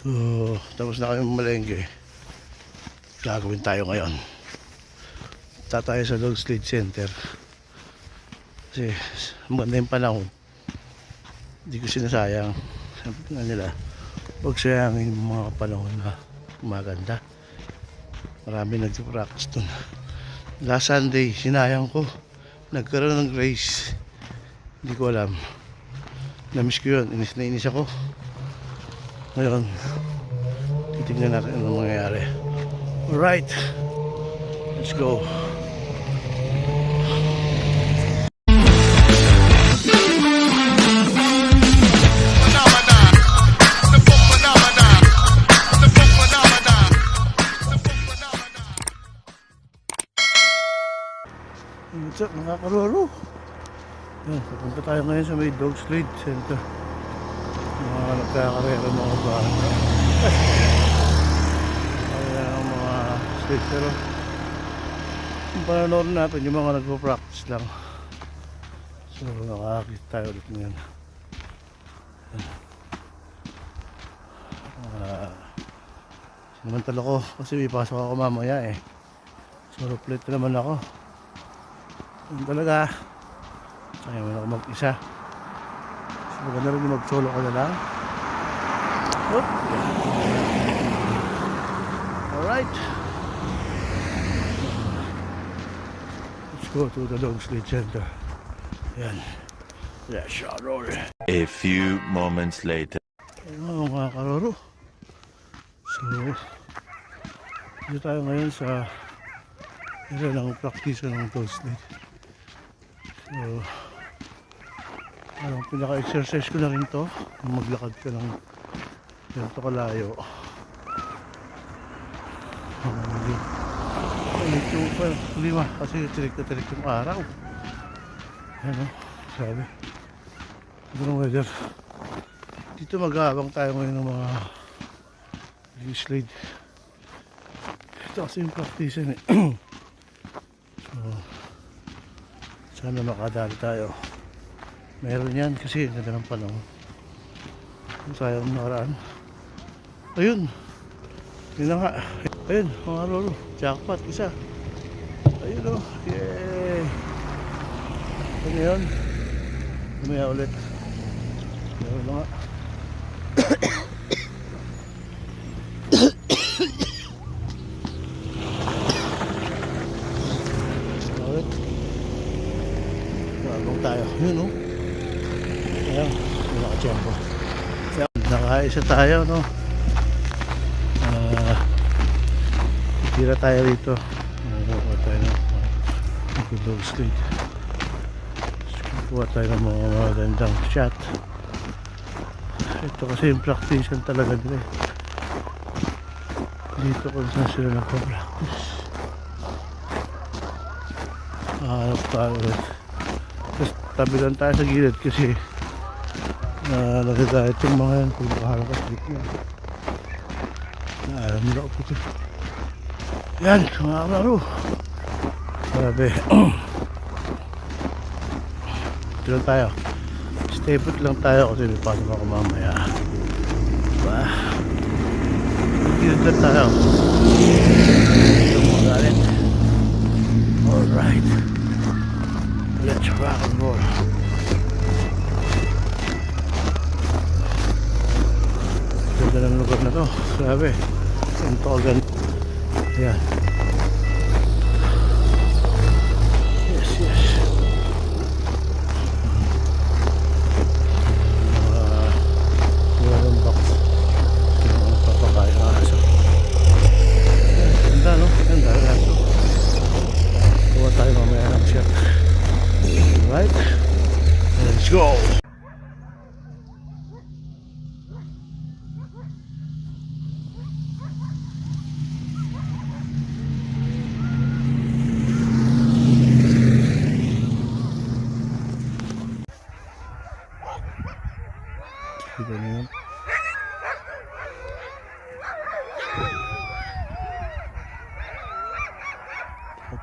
So, tapos na kami malengke. Gagawin tayo ngayon. Punta tayo sa Dog Sled Center. Kasi maganda yung panahon. Hindi ko sinasayang. Sabi nga nila, huwag sayangin yung mga panahon na maganda. Marami nag-practice dun. Last Sunday, sinayang ko. Nagkaroon ng race. Hindi ko alam. Namiss ko yun. Inis na inis ako. Ngayon, titignan natin ano mangyayari. Alright. Let's go. What's up mga karoro? Yan, pupunta tayo ngayon sa may dog sled center. Mga nagkakarera mga bata. Kaya ang mga sled pero yung panonood natin yung mga nagpo-practice lang. So nakakakita tayo ulit ngayon. Ah, sinamantala ko kasi may pasok ako mamaya eh. So plate naman ako. Yun talaga. Kaya mo na ako mag-isa. Maganda rin yung mag-solo ka na lang. Oop. Alright. Let's go to the dog sled center. Yan. Let's roll. A few moments later. Ayun mga karoro. So, dito tayo ngayon sa area ng practice ng dog sled. So, ano, pinaka-exercise ko na rin to. Maglakad ka ng ganito kalayo. Yung pa, lima kasi tirik na tirik yung araw. Ano, sabi. Ganun weather. Dito mag-aabang tayo ngayon ng mga slide. Ito kasi yung practice eh. so, sana makadali tayo. Meron yan kasi ganda ng panahon. Kung sayang nakaraan. Ayun. Yun na nga. Ayun, mga lolo. Jackpot, isa. Ayun o. Yay! Ano yun? Lumaya ulit. Meron na nga. Ulit. Bagong tayo. Yun o. Ayan. Wala ka tiyempo. Ayan. Nakaisa tayo no. Ah. tira tayo rito. Nakakuha tayo ng uh, dog street. Kuha tayo ng mga magandang shot. Ito kasi yung practice talaga nila eh. Dito kung saan sila nagpa-practice. Hanap tayo ulit. Tapos tabi lang tayo sa gilid kasi na nagagayat yung mga yan kung makaharap ka sa gitna. Naalam nila ako po. Yan, mga kalaro. Grabe. Ito lang tayo. Stay put lang tayo kasi may pasok ako mamaya. Diba? Lang tayo. Ito mga galit. Alright. Let's rock and roll. Ganda ng lugar na to. Grabe. Ang togan. Ayan.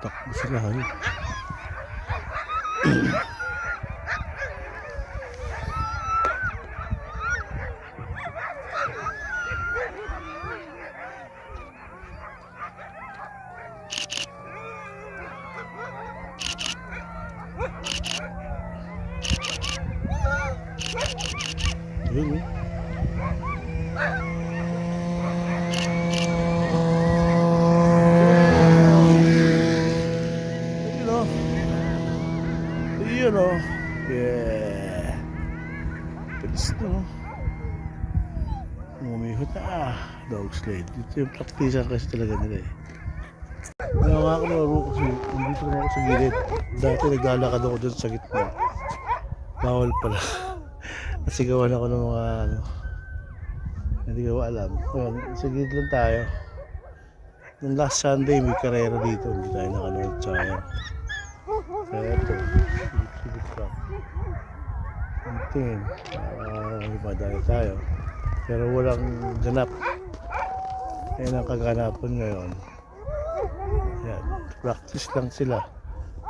Tatakbo sila ha Yun, Umihot na, ah. Dog sled. Dito yung praktisan kasi talaga nila, eh. Kaya nga ako laro kasi nandito na ako sa gilid. Dati naglalakad ako dun sa gitna. Bawal pala. Nasigawan ako ng mga ano. Hindi ko alam. Ngayon, sa gilid lang tayo. Nung last Sunday may karera dito. Hindi tayo nakanood. Sayang. Kaya ito. Silip truck. Ang tingin. Uh, madali tayo. Pero walang ganap. Yan ang kaganapan ngayon. Yan. Practice lang sila.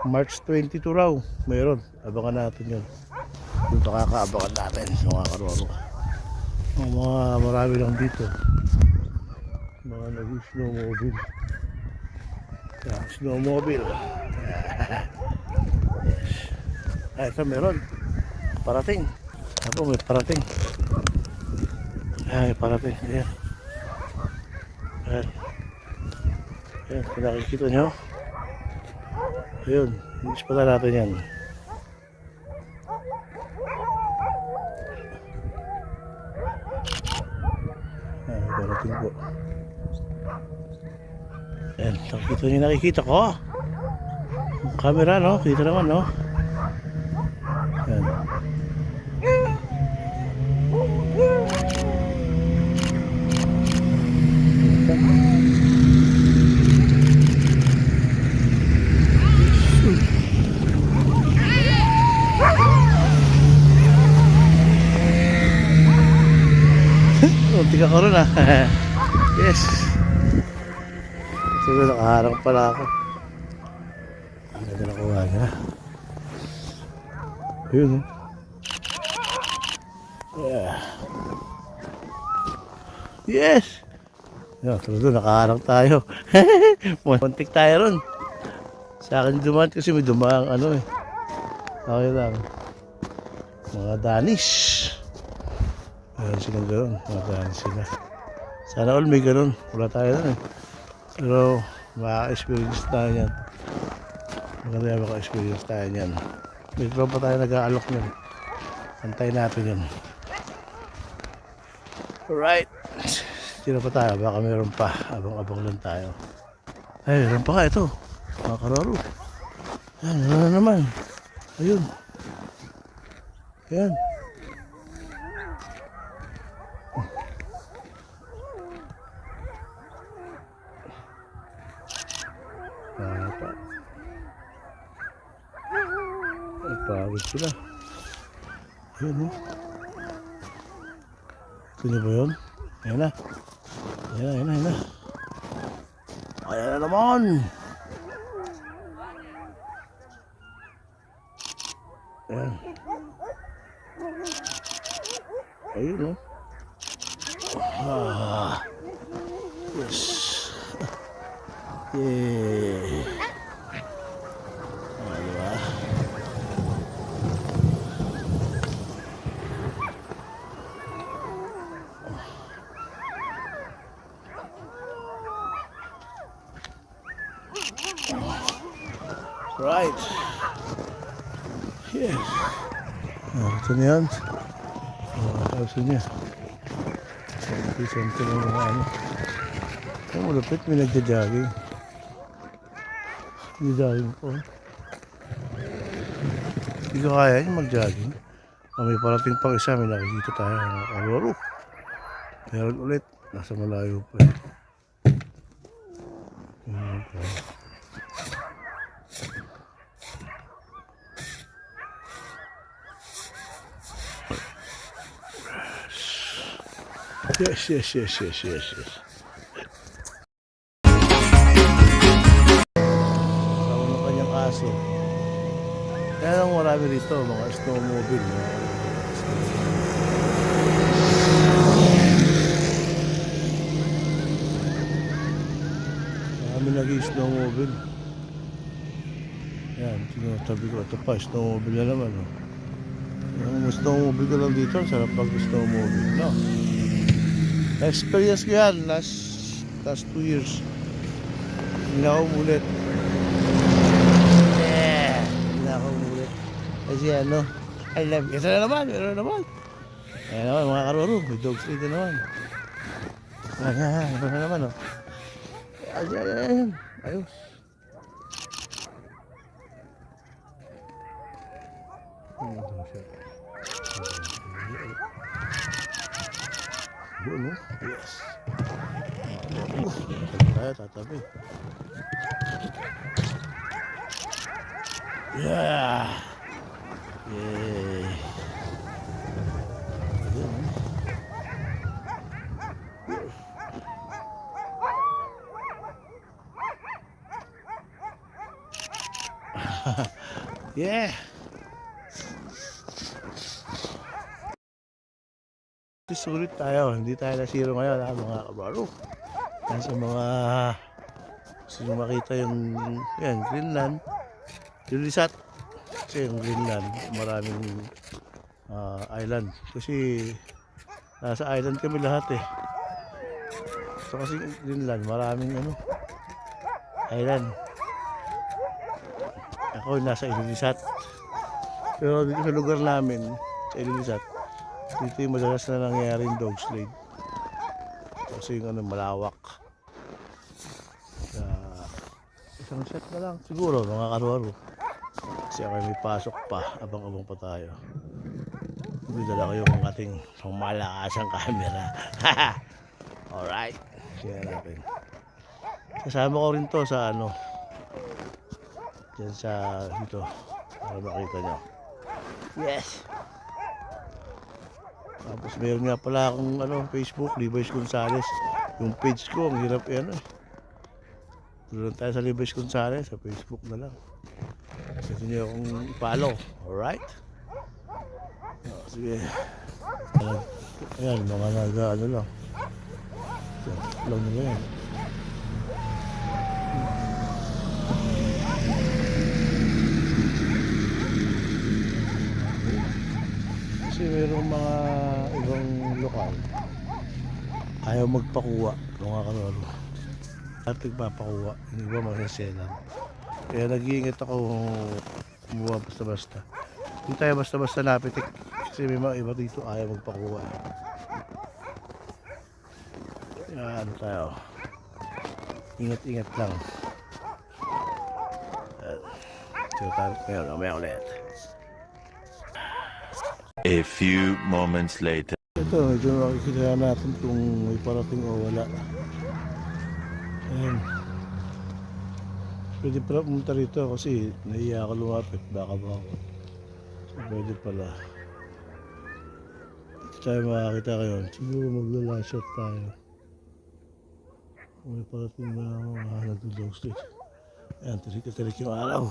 March 22 raw. Mayroon. Abangan natin yun. Yung pakakaabangan natin. Mga karoro. Ang mga marami lang dito. Mga nag-snowmobile. Yan. Snowmobile. yes. Ah, ito meron. Parating. Ako may parating. Ay, parating. Ayan. Ayan. Ayan, kung nakikita nyo. Ayun, inis pala natin yan. Ayan, darating po. Ayan, nakikita nyo nakikita ko. Ang camera, no? Kita naman, no? Ayan. Unti ka ko rin ah. yes. Kasi nakaharang pala ako. Ang ganda na kuha niya. Yun oh. Yeah. Yes! Yan, tulad doon, nakaharang tayo. Muntik tayo ron. Sa akin dumaan kasi may dumaang ano eh. Okay lang. Mga Danish. Meron silang gano'n. Magkano sila. Sana all may gano'n. Wala tayo doon eh. Pero maka-experience tayo yan. Maganda yan maka-experience tayo yan. May tropa tayo nag-aalok yan. Antayin natin yun. Alright. Sino pa tayo? Baka meron pa. Abang-abang lang tayo. Ay, meron pa ka ito. Mga kararo. Yan, ano na naman. Ayun. Yan. Pagod sila. Ayun, oh. Na ba yun? Ayan na. Ayan na, ayan na, ayan na. Ayan na naman. Ayan. Ayun, oh. Ah. Yes. Yay. Ah, diba? Right. Yes. Ah, ito na yan. Ah, house niya. Isang ito ng mga ano. Ang malapit, may nagja-jogging. Nagja-jogging po. Hindi ko kaya yung mag-jogging. Ah, may parating pang isa, may nakikita tayo ng kaloro. Meron ulit. Nasa malayo pa. Yes, yes, yes, yes, yes, yes. Kasama ng kanyang aso. Kaya lang marami rito, mga snowmobile. Mga Marami nag-snowmobile. Yan, tinatabi ko. Ito pa, snowmobile na naman. Oh. Yung snowmobile ko lang dito, sarap pag snowmobile, no? Na-experience ko yan last, last two years. Hindi na ako umulit. Yeah! Hindi na ako umulit. Kasi ano, alam, ito na naman, ito na naman. Ayan naman, mga karuro, may dog street na naman. Ayan, ito na naman, oh. Ayan, ayan, ayan. Ayos. Ano no? Yes. Uh? Yeah! Sulit tayo, hindi tayo na zero ngayon ha, mga kabaro. Yan sa mga gusto nyo makita yung yan, Greenland. Yung Lisat. Kasi yung Greenland, maraming ah, island. Kasi nasa island kami lahat eh. So kasi Greenland, maraming ano, island. Ako nasa Ilulisat. Pero dito sa lugar namin, sa Ilulisat, dito yung madalas na nangyayaring dog sled. Kasi yung ano, malawak. Sa isang set na lang siguro, mga karuaro. Kasi ako may pasok pa, abang-abang pa tayo. Hindi dala ko yung ating pangmalakasang camera. Alright, kaya natin. Kasama ko rin to sa ano, Diyan sa dito. Para makita nyo. Yes! Tapos meron nga pala akong ano, Facebook, Levi's Gonzales. Yung page ko, ang hirap yan eh. Tulungan tayo sa Levi's Gonzales, sa Facebook na lang. Pwede nyo akong i-follow. Alright? Oh, sige. Ayan, mga naga, ano lang. Lang nila yan. Kasi mayroong mga ibang lokal. Ayaw magpakuha. Mga kanoro at nagpapakuha. Yung iba masaselan kaya nag-iingat ako kumuha basta-basta. Hindi tayo basta-basta napitik kasi may mga iba dito ayaw magpakuha kaya ano tayo? Ingat-ingat lang. Ayan. Sige tayo ngayon mamaya ulit A few moments later. Ito, medyo makikita natin kung may parating o wala. Ayan. Pwede pala pumunta rito kasi nahiya ako lumapit. Baka ba ako. So, pwede pala. Dito tayo makakita ngayon. Siguro magla-shot tayo. Kung may parating na ako, mahanap ng dog street. Ayan, tirik-tirik yung araw.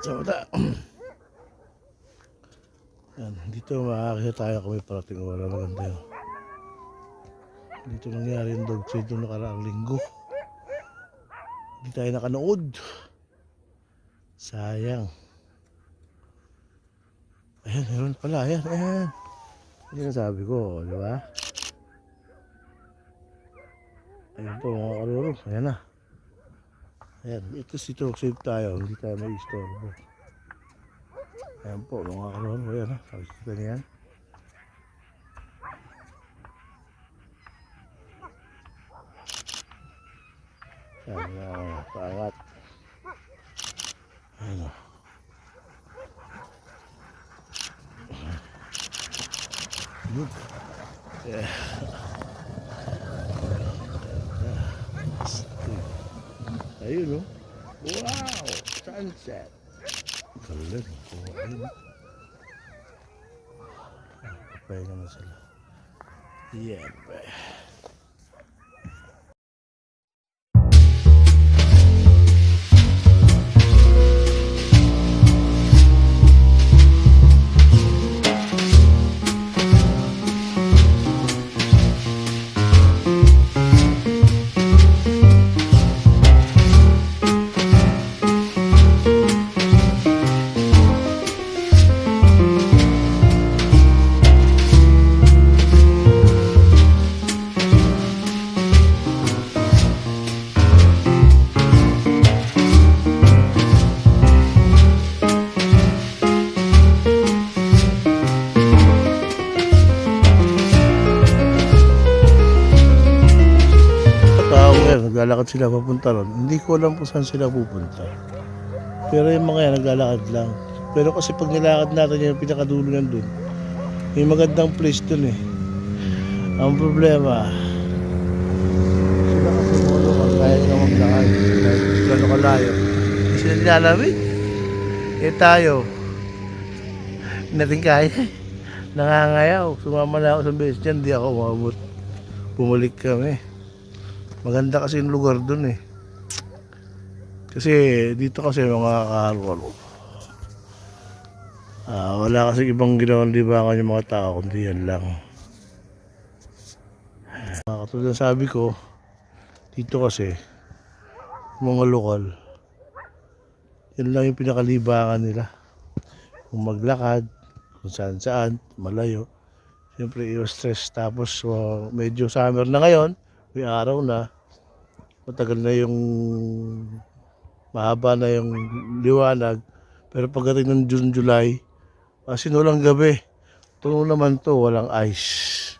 Sa mata. Yan, dito makakita tayo kung may parating wala maganda yun. Dito nangyari yung dog trade nung nakaraang linggo. Hindi tayo nakanood. Sayang. Ayan, meron pala. Ayan, ayan. Yan ang sabi ko, di ba? Ayan po mga karuro. Ayan na. Ayan, ito dito save tayo. Hindi tayo may istorbo. Ayan po, mga karoon. Ayan ha, nakikita niya yan. Ayan na, paangat. Ayan. Yun. Yeah. Ayun o. Wow! Sunset! Oh, ayun. Papahinga na sila. Yeah, ba. Naglalakad sila papunta ron. Hindi ko alam kung saan sila pupunta. Pero yung mga yan, naglalakad lang. Pero kasi pag nilakad natin yung pinakadulo yan dun, may magandang place dun eh. Ang problema, sila kasi molo kung kaya nila maglakad. Kahit gano'n kalayo. Hindi sila nilalamig. Eh tayo, hindi natin kaya. Nangangayaw. Sumama na ako sa base dyan, di ako umabot. Bumalik kami. Maganda kasi yung lugar dun eh. Kasi dito kasi mga kahalo Ah, wala kasi ibang ginawang libangan yung mga tao kundi yan lang. Ah, katulad ng sabi ko, dito kasi mga lokal, yan lang yung pinakalibangan nila. Kung maglakad, kung saan saan, malayo. Siyempre, iwas stress. Tapos, uh, medyo summer na ngayon, may araw na, matagal na yung mahaba na yung liwanag. Pero pagdating ng June, July, kasi walang gabi. Tuno naman to, walang ice.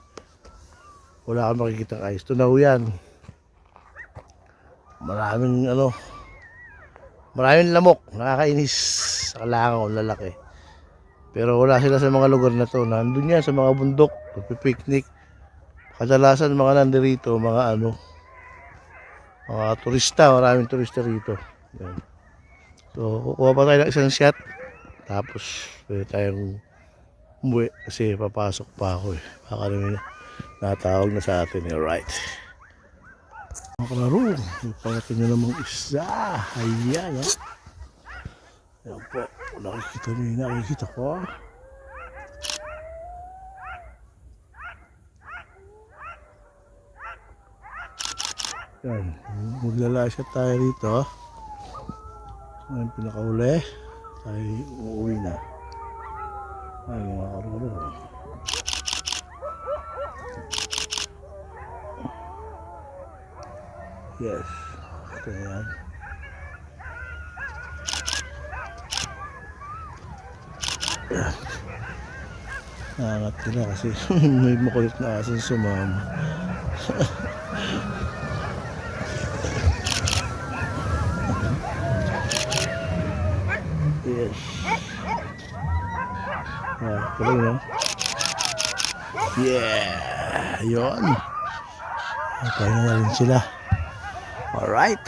Wala kang makikita ice. Tunaw yan. Maraming ano, maraming lamok. Nakakainis. Sa kalangaw, lalaki. Pero wala sila sa mga lugar na to. Nandun yan sa mga bundok, picnic. Kadalasan mga nandirito, mga ano, mga turista, maraming turista rito. Yan. So, kukuha pa tayo ng isang shot. Tapos, pwede tayong umuwi kasi papasok pa ako eh. Baka naman natawag na sa atin eh. Right. Mga kalaro, may pangatin nyo namang isa. Ayan, ha. Ayan po. Nakikita nyo. Nakikita ko. Yan. Maglalasya tayo rito. Ayan, pinakauli. Tayo uuwi na. Ay, mga karuro. Yes. Ito yan. Nangat nila kasi may makulit na asin sumama. Yes. Ah, tuloy na. Yeah! Yun. Pahinga na rin sila. Alright.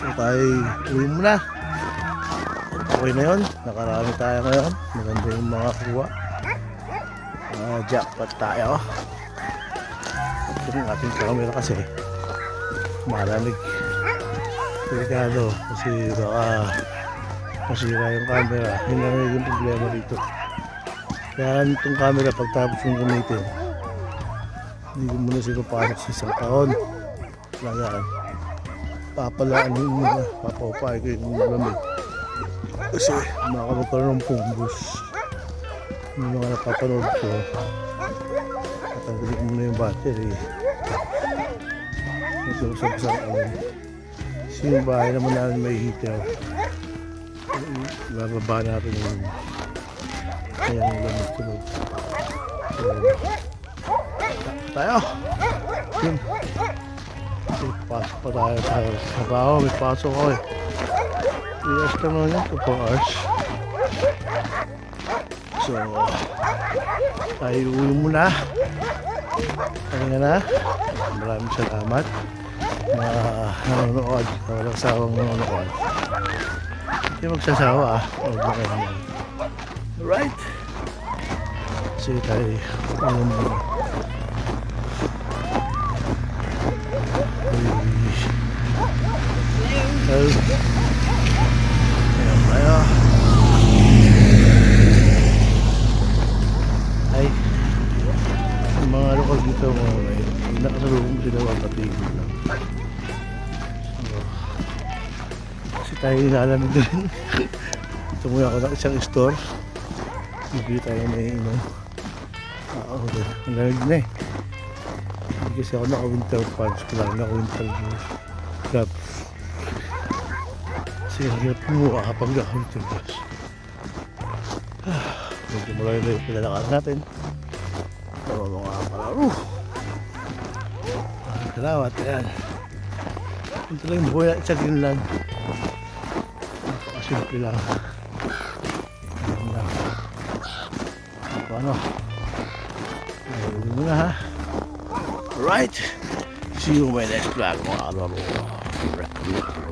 So tayo uwi muna. Okay na yun. Nakarami tayo ngayon. Maganda yung mga kuha. Ah, jackpot tayo. Ito yung ating camera kasi malamig. Delikado kasi baka masira yung camera. Yun lang yung problema dito. Kaya itong camera pagtapos yung gamitin, hindi ko muna siya papasok sa isang taon. Kailangan papalaan yun muna, papapay ko yung lamig. Kasi makakapagkaroon ng punggos. Yung mga napapanood ko, tatanggalin muna yung battery. Ito sa isang taon. Kasi yung bahay naman namin may heater. Bababa natin yung kaya yung lamig tulog. Tayo. Yun. May pasok pa tayo tayo sa trabaho. May pasok ako eh. 3 hours ka naman yan. 2 hours. So, tayo uwi muna. Kaya na. Maraming salamat. mga nanonood, na walang sawang nanonood. Hindi magsasawa ah. Huwag na kayo naman. Alright. Sige tayo. Ano mo. Ay. Ayan tayo. Ay. Yung mga lokal dito mga ngayon. Nakasalubong sila wala tigil lang. So, kasi tayo nilalamig din. Tumuya ako ng isang store. Hindi tayo may inom. Ah, okay. Ang lamig na eh. Hindi kasi ako naka-winter pants. Wala na winter gloves. Kasi ang hirap kumuha kapag naka-winter gloves. Ah, medyo malayo na yung pinalakad natin. Pero mga palaro. Salamat. Ayan. Ito lang yung buhay sa Greenland. Napakasimple lang. Ayan lang. Paano? Ayun mo na ha. Alright. See you in my next vlog mga kalaro. Roar.